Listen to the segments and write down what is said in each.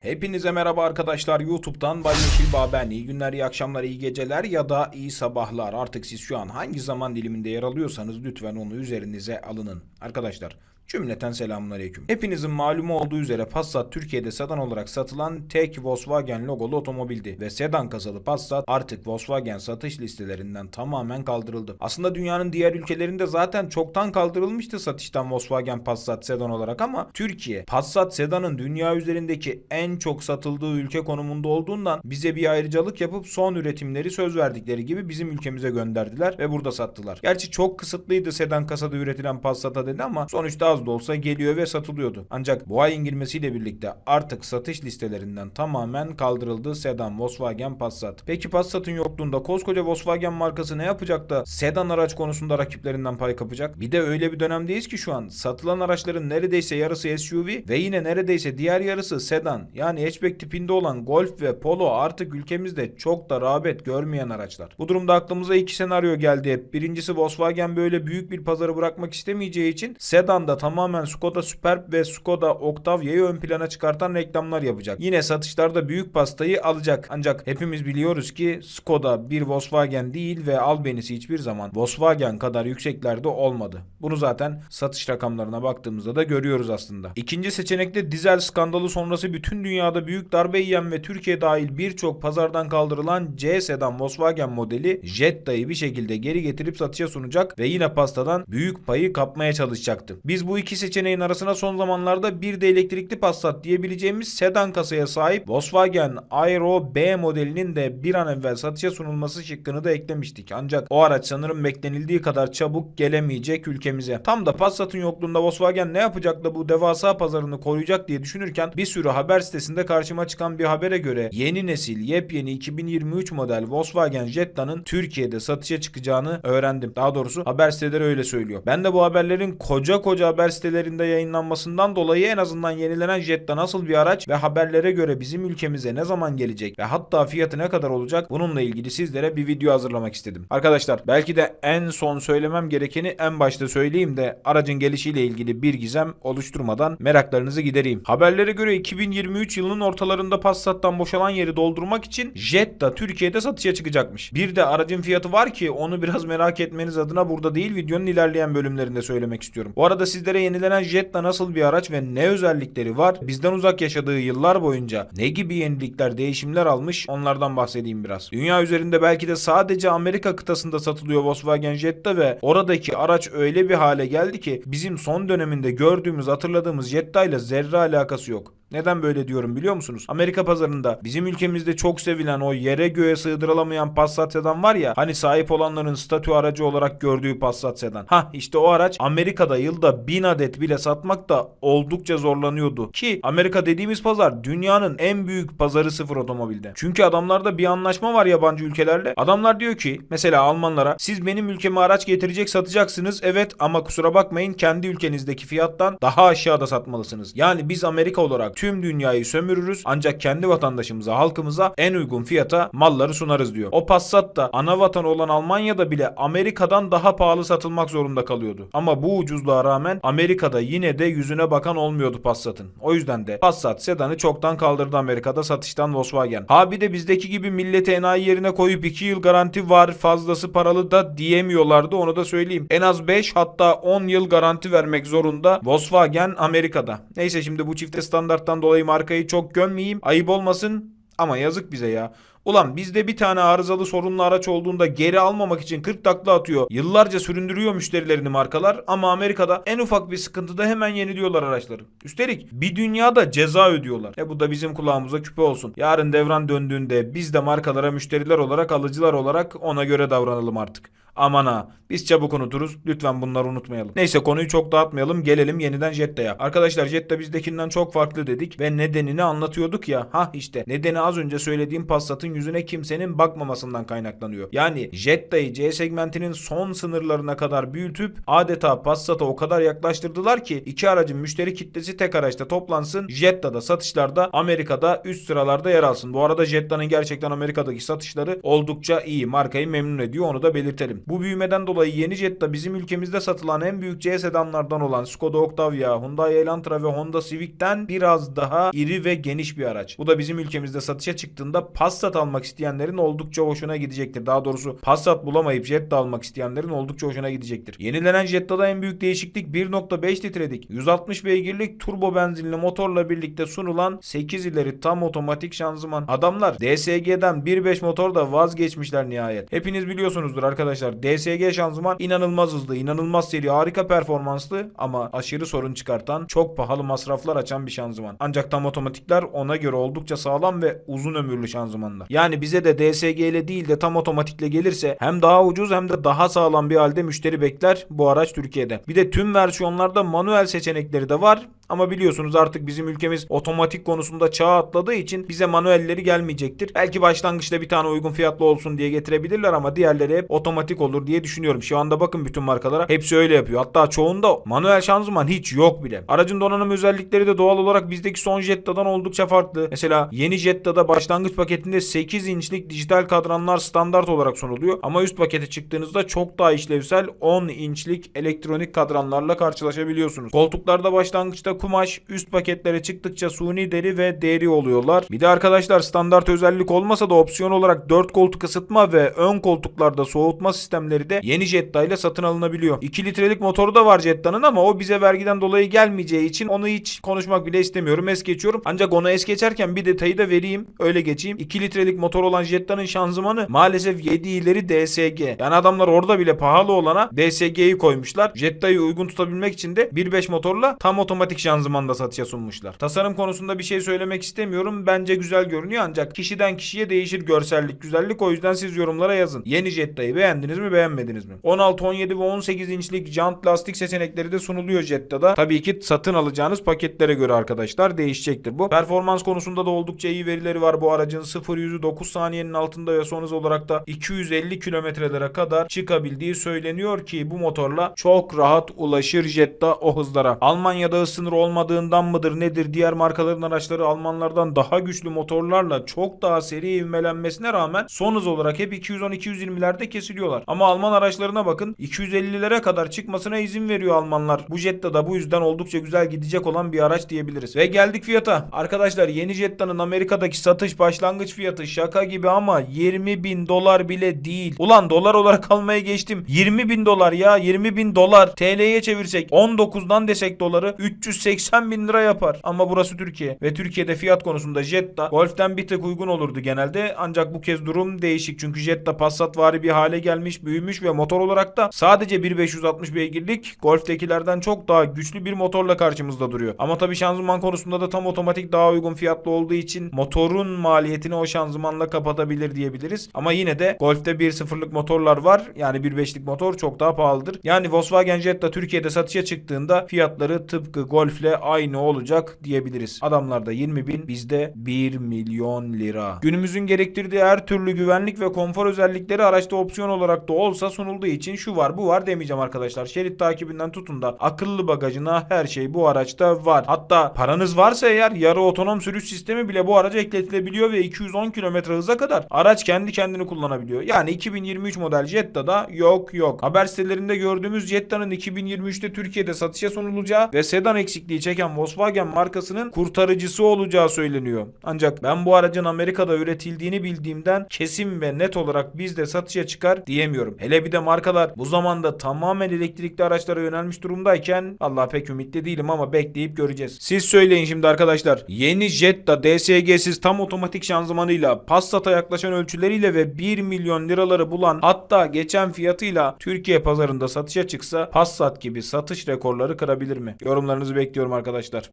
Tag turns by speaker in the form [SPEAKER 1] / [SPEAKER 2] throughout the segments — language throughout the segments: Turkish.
[SPEAKER 1] Hepinize merhaba arkadaşlar YouTube'dan Bay Yeşil Bağ ben. İyi günler, iyi akşamlar, iyi geceler ya da iyi sabahlar. Artık siz şu an hangi zaman diliminde yer alıyorsanız lütfen onu üzerinize alının. Arkadaşlar cümleten selamünaleyküm. Hepinizin malumu olduğu üzere Passat Türkiye'de sedan olarak satılan tek Volkswagen logolu otomobildi. Ve sedan kasalı Passat artık Volkswagen satış listelerinden tamamen kaldırıldı. Aslında dünyanın diğer ülkelerinde zaten çoktan kaldırılmıştı satıştan Volkswagen Passat sedan olarak ama Türkiye Passat sedanın dünya üzerindeki en çok satıldığı ülke konumunda olduğundan bize bir ayrıcalık yapıp son üretimleri söz verdikleri gibi bizim ülkemize gönderdiler ve burada sattılar. Gerçi çok kısıtlıydı sedan kasada üretilen Passat'a dedi ama sonuçta az da olsa geliyor ve satılıyordu. Ancak bu ayın girmesiyle birlikte artık satış listelerinden tamamen kaldırıldı sedan Volkswagen Passat. Peki Passat'ın yokluğunda koskoca Volkswagen markası ne yapacak da sedan araç konusunda rakiplerinden pay kapacak? Bir de öyle bir dönemdeyiz ki şu an satılan araçların neredeyse yarısı SUV ve yine neredeyse diğer yarısı sedan. Yani hatchback tipinde olan Golf ve Polo artık ülkemizde çok da rağbet görmeyen araçlar. Bu durumda aklımıza iki senaryo geldi hep. Birincisi Volkswagen böyle büyük bir pazarı bırakmak istemeyeceği için sedanda tamamen Skoda Superb ve Skoda Octavia'yı ön plana çıkartan reklamlar yapacak. Yine satışlarda büyük pastayı alacak. Ancak hepimiz biliyoruz ki Skoda bir Volkswagen değil ve albenisi hiçbir zaman Volkswagen kadar yükseklerde olmadı. Bunu zaten satış rakamlarına baktığımızda da görüyoruz aslında. İkinci seçenekte dizel skandalı sonrası bütün dünyada büyük darbe yiyen ve Türkiye dahil birçok pazardan kaldırılan C sedan Volkswagen modeli Jetta'yı bir şekilde geri getirip satışa sunacak ve yine pastadan büyük payı kapmaya çalışacaktı. Biz bu iki seçeneğin arasına son zamanlarda bir de elektrikli Passat diyebileceğimiz sedan kasaya sahip Volkswagen Aero B modelinin de bir an evvel satışa sunulması şıkkını da eklemiştik. Ancak o araç sanırım beklenildiği kadar çabuk gelemeyecek ülkemize. Tam da Passat'ın yokluğunda Volkswagen ne yapacak da bu devasa pazarını koruyacak diye düşünürken bir sürü haber sitesinde karşıma çıkan bir habere göre yeni nesil yepyeni 2023 model Volkswagen Jetta'nın Türkiye'de satışa çıkacağını öğrendim. Daha doğrusu haber siteleri öyle söylüyor. Ben de bu haberlerin koca koca haber sitelerinde yayınlanmasından dolayı en azından yenilenen Jetta nasıl bir araç ve haberlere göre bizim ülkemize ne zaman gelecek ve hatta fiyatı ne kadar olacak bununla ilgili sizlere bir video hazırlamak istedim. Arkadaşlar belki de en son söylemem gerekeni en başta söyleyeyim de aracın gelişiyle ilgili bir gizem oluşturmadan meraklarınızı gidereyim. Haberlere göre 2023 yılının ortalarında Passat'tan boşalan yeri doldurmak için Jetta Türkiye'de satışa çıkacakmış. Bir de aracın fiyatı var ki onu biraz merak etmeniz adına burada değil videonun ilerleyen bölümlerinde söylemek istiyorum. Bu arada sizlere yenilenen Jetta nasıl bir araç ve ne özellikleri var? Bizden uzak yaşadığı yıllar boyunca ne gibi yenilikler, değişimler almış onlardan bahsedeyim biraz. Dünya üzerinde belki de sadece Amerika kıtasında satılıyor Volkswagen Jetta ve oradaki araç öyle bir hale geldi ki bizim son döneminde gördüğümüz, hatırladığımız Jetta ile zerre alakası yok. Neden böyle diyorum biliyor musunuz? Amerika pazarında bizim ülkemizde çok sevilen o yere göğe sığdırılamayan Passat sedan var ya hani sahip olanların statü aracı olarak gördüğü Passat sedan. Ha işte o araç Amerika'da yılda 1000 adet bile satmak da oldukça zorlanıyordu. Ki Amerika dediğimiz pazar dünyanın en büyük pazarı sıfır otomobilde. Çünkü adamlarda bir anlaşma var yabancı ülkelerle. Adamlar diyor ki mesela Almanlara siz benim ülkeme araç getirecek satacaksınız evet ama kusura bakmayın kendi ülkenizdeki fiyattan daha aşağıda satmalısınız. Yani biz Amerika olarak tüm dünyayı sömürürüz ancak kendi vatandaşımıza, halkımıza en uygun fiyata malları sunarız diyor. O Passat da ana vatan olan Almanya'da bile Amerika'dan daha pahalı satılmak zorunda kalıyordu. Ama bu ucuzluğa rağmen Amerika'da yine de yüzüne bakan olmuyordu Passat'ın. O yüzden de Passat sedanı çoktan kaldırdı Amerika'da satıştan Volkswagen. Ha bir de bizdeki gibi milleti enayi yerine koyup 2 yıl garanti var fazlası paralı da diyemiyorlardı onu da söyleyeyim. En az 5 hatta 10 yıl garanti vermek zorunda Volkswagen Amerika'da. Neyse şimdi bu çifte standarttan dolayı markayı çok gömmeyeyim. Ayıp olmasın ama yazık bize ya. Ulan bizde bir tane arızalı sorunlu araç olduğunda geri almamak için 40 takla atıyor. Yıllarca süründürüyor müşterilerini markalar ama Amerika'da en ufak bir sıkıntıda hemen yeniliyorlar araçları. Üstelik bir dünyada ceza ödüyorlar. E bu da bizim kulağımıza küpe olsun. Yarın devran döndüğünde biz de markalara müşteriler olarak alıcılar olarak ona göre davranalım artık. Aman ha biz çabuk unuturuz. Lütfen bunları unutmayalım. Neyse konuyu çok dağıtmayalım. Gelelim yeniden Jetta'ya. Arkadaşlar Jetta bizdekinden çok farklı dedik ve nedenini anlatıyorduk ya. Ha işte nedeni az önce söylediğim Passat'ın yüzüne kimsenin bakmamasından kaynaklanıyor. Yani Jetta'yı C segmentinin son sınırlarına kadar büyütüp adeta Passat'a o kadar yaklaştırdılar ki iki aracın müşteri kitlesi tek araçta toplansın. Jetta'da satışlarda Amerika'da üst sıralarda yer alsın. Bu arada Jetta'nın gerçekten Amerika'daki satışları oldukça iyi. Markayı memnun ediyor onu da belirtelim. Bu büyümeden dolayı yeni Jetta bizim ülkemizde satılan en büyük C sedanlardan olan Skoda Octavia, Hyundai Elantra ve Honda Civic'ten biraz daha iri ve geniş bir araç. Bu da bizim ülkemizde satışa çıktığında Passat almak isteyenlerin oldukça hoşuna gidecektir. Daha doğrusu Passat bulamayıp Jetta almak isteyenlerin oldukça hoşuna gidecektir. Yenilenen Jetta'da en büyük değişiklik 1.5 litrelik 160 beygirlik turbo benzinli motorla birlikte sunulan 8 ileri tam otomatik şanzıman. Adamlar DSG'den 1.5 motorda vazgeçmişler nihayet. Hepiniz biliyorsunuzdur arkadaşlar. DSG şanzıman inanılmaz hızlı, inanılmaz seri, harika performanslı ama aşırı sorun çıkartan, çok pahalı masraflar açan bir şanzıman. Ancak tam otomatikler ona göre oldukça sağlam ve uzun ömürlü şanzımanlar. Yani bize de DSG ile değil de tam otomatikle gelirse hem daha ucuz hem de daha sağlam bir halde müşteri bekler bu araç Türkiye'de. Bir de tüm versiyonlarda manuel seçenekleri de var. Ama biliyorsunuz artık bizim ülkemiz otomatik konusunda çağ atladığı için bize manuelleri gelmeyecektir. Belki başlangıçta bir tane uygun fiyatlı olsun diye getirebilirler ama diğerleri hep otomatik olur diye düşünüyorum. Şu anda bakın bütün markalara hepsi öyle yapıyor. Hatta çoğunda manuel şanzıman hiç yok bile. Aracın donanım özellikleri de doğal olarak bizdeki son Jetta'dan oldukça farklı. Mesela yeni Jetta'da başlangıç paketinde 8 inçlik dijital kadranlar standart olarak sunuluyor. Ama üst pakete çıktığınızda çok daha işlevsel 10 inçlik elektronik kadranlarla karşılaşabiliyorsunuz. Koltuklarda başlangıçta kumaş, üst paketlere çıktıkça suni deri ve deri oluyorlar. Bir de arkadaşlar standart özellik olmasa da opsiyon olarak 4 koltuk ısıtma ve ön koltuklarda soğutma sistemleri de yeni Jetta ile satın alınabiliyor. 2 litrelik motoru da var Jetta'nın ama o bize vergiden dolayı gelmeyeceği için onu hiç konuşmak bile istemiyorum. Es geçiyorum. Ancak onu es geçerken bir detayı da vereyim. Öyle geçeyim. 2 litrelik motor olan Jetta'nın şanzımanı maalesef 7 ileri DSG. Yani adamlar orada bile pahalı olana DSG'yi koymuşlar. Jetta'yı uygun tutabilmek için de 1.5 motorla tam otomatik şanzımanda satışa sunmuşlar. Tasarım konusunda bir şey söylemek istemiyorum. Bence güzel görünüyor ancak kişiden kişiye değişir görsellik, güzellik. O yüzden siz yorumlara yazın. Yeni Jetta'yı beğendiniz mi, beğenmediniz mi? 16, 17 ve 18 inçlik jant lastik seçenekleri de sunuluyor Jetta'da. Tabii ki satın alacağınız paketlere göre arkadaşlar değişecektir bu. Performans konusunda da oldukça iyi verileri var bu aracın. 0 100'ü 9 saniyenin altında ve son hız olarak da 250 kilometrelere kadar çıkabildiği söyleniyor ki bu motorla çok rahat ulaşır Jetta o hızlara. Almanya'da hız olmadığından mıdır nedir diğer markaların araçları Almanlardan daha güçlü motorlarla çok daha seri ivmelenmesine rağmen son hız olarak hep 210-220'lerde kesiliyorlar. Ama Alman araçlarına bakın 250'lere kadar çıkmasına izin veriyor Almanlar. Bu Jetta da bu yüzden oldukça güzel gidecek olan bir araç diyebiliriz. Ve geldik fiyata. Arkadaşlar yeni Jetta'nın Amerika'daki satış başlangıç fiyatı şaka gibi ama 20 bin dolar bile değil. Ulan dolar olarak almaya geçtim. 20 bin dolar ya 20 bin dolar. TL'ye çevirsek 19'dan desek doları 380 bin lira yapar. Ama burası Türkiye. Ve Türkiye'de fiyat konusunda Jetta Golf'ten bir tık uygun olurdu genelde. Ancak bu kez durum değişik. Çünkü Jetta Passat vari bir hale gelmiş, büyümüş ve motor olarak da sadece 1560 beygirlik Golf'tekilerden çok daha güçlü bir motorla karşımızda duruyor. Ama tabii şanzıman konusunda da tam otomatik daha uygun fiyatlı olduğu için motorun maliyetini o şanzımanla kapatabilir diyebiliriz. Ama yine de Golf'te 1.0'lık motorlar var. Yani 1.5'lik motor çok daha pahalıdır. Yani Volkswagen Jetta Türkiye'de satışa çıktığında fiyatları tıpkı Golf'le aynı olacak diyebiliriz. Adamlarda 20 bin bizde 1 milyon lira. Günümüzün gerektirdiği her türlü güvenlik ve konfor özellikleri araçta opsiyon olarak da olsa sunulduğu için şu var bu var demeyeceğim arkadaşlar. Şerit takibinden tutun da akıllı bagajına her şey bu araçta var. Hatta paranız varsa eğer yarı otonom sürüş sistemi bile bu araca ekletilebiliyor ve 210 km hıza kadar araç kendi kendini kullanabiliyor. Yani 2023 model Jetta'da yok yok. Haber sitelerinde gördüğümüz Jetta'nın 2023'te Türkiye'de satışa sunulacağı ve sedan eksikliği çeken Volkswagen markasının kurtarıcısı olacağı söyleniyor. Ancak ben bu aracın Amerika'da üretildiğini bildiğimden kesin ve net olarak bizde satışa çıkar diyemiyorum. Hele bir de markalar bu zamanda tamamen elektrikli araçlara yönelmiş durumdayken Allah pek ümitli değilim ama bekleyip göreceğiz. Siz söyleyin şimdi arkadaşlar. Yeni Jetta DSG'siz tam otomatik şanzımanıyla Passat'a yaklaşan ölçüleriyle ve 1 milyon liraları bulan hatta geçen fiyatıyla Türkiye pazarında satışa çıksa Passat gibi satış rekorları kırabilir mi? Yorumlarınızı bekliyorum arkadaşlar.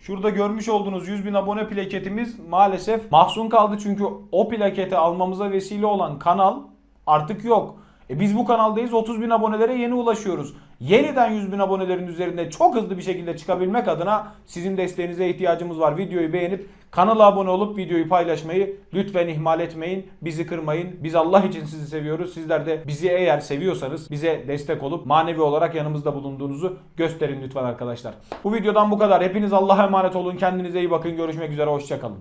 [SPEAKER 1] Şurada görmüş olduğunuz 100 bin abone plaketimiz maalesef mahzun kaldı çünkü o plaketi almamıza vesile olan kanal artık yok. E biz bu kanaldayız 30 bin abonelere yeni ulaşıyoruz. Yeniden 100 bin abonelerin üzerinde çok hızlı bir şekilde çıkabilmek adına sizin desteğinize ihtiyacımız var. Videoyu beğenip kanala abone olup videoyu paylaşmayı lütfen ihmal etmeyin. Bizi kırmayın. Biz Allah için sizi seviyoruz. Sizler de bizi eğer seviyorsanız bize destek olup manevi olarak yanımızda bulunduğunuzu gösterin lütfen arkadaşlar. Bu videodan bu kadar. Hepiniz Allah'a emanet olun. Kendinize iyi bakın. Görüşmek üzere. Hoşçakalın.